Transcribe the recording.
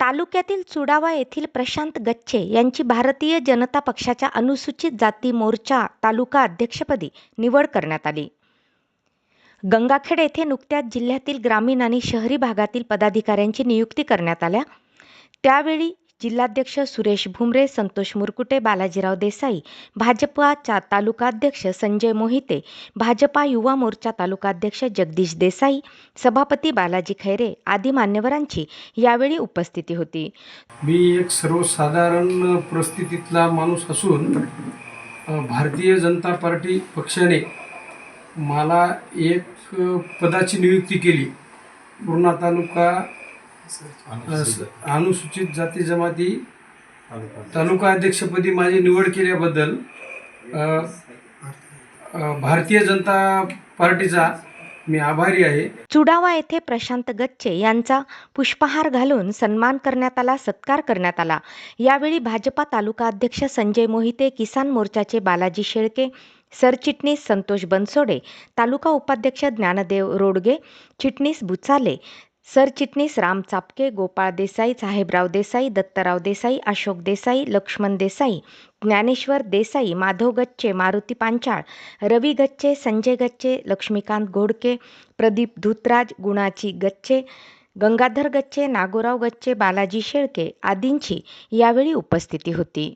तालुक्यातील चुडावा येथील प्रशांत गच्चे यांची भारतीय जनता पक्षाच्या अनुसूचित जाती मोर्चा तालुका अध्यक्षपदी निवड करण्यात आली. गंगाखेड येथे नुकत्याच जिल्ह्यातील ग्रामीण आणि शहरी भागातील पदाधिकाऱ्यांची नियुक्ती करण्यात आल्या. त्यावेळी जिल्हाध्यक्ष सुरेश भुमरे संतोष मुरकुटे बालाजीराव देसाई भाजपाच्या तालुकाध्यक्ष संजय मोहिते भाजपा युवा मोर्चा तालुकाध्यक्ष जगदीश देसाई सभापती बालाजी खैरे आदी मान्यवरांची यावेळी उपस्थिती होती. मी एक सर्वसाधारण परिस्थितीतला माणूस असून भारतीय जनता पार्टी पक्षाने मला एक पदाची नियुक्ती केली. पूर्णा तालुका अनुसूचित जाती जमाती तालुका अध्यक्षपदी माझी निवड केल्याबद्दल भारतीय जनता पार्टीचा मी आभारी आहे. चुडावा येथे प्रशांत गच्चे यांचा पुष्पहार घालून सन्मान करण्यात आला सत्कार करण्यात आला. यावेळी भाजपा तालुका अध्यक्ष संजय मोहिते किसान मोर्चाचे बालाजी शेळके सरचिटणीस संतोष बनसोडे तालुका उपाध्यक्ष ज्ञानदेव रोडगे चिटणीस बुचाले सरचिटणीस राम चापके गोपाळ देसाई साहेबराव देसाई दत्तराव देसाई अशोक देसाई लक्ष्मण देसाई ज्ञानेश्वर देसाई माधव गच्चे मारुती पांचाळ रवी गच्चे संजय गच्चे लक्ष्मीकांत घोडके प्रदीप धुतराज गुणाची गच्चे गंगाधर गच्चे नागोराव गच्चे बालाजी शेळके आदींची यावेळी उपस्थिती होती.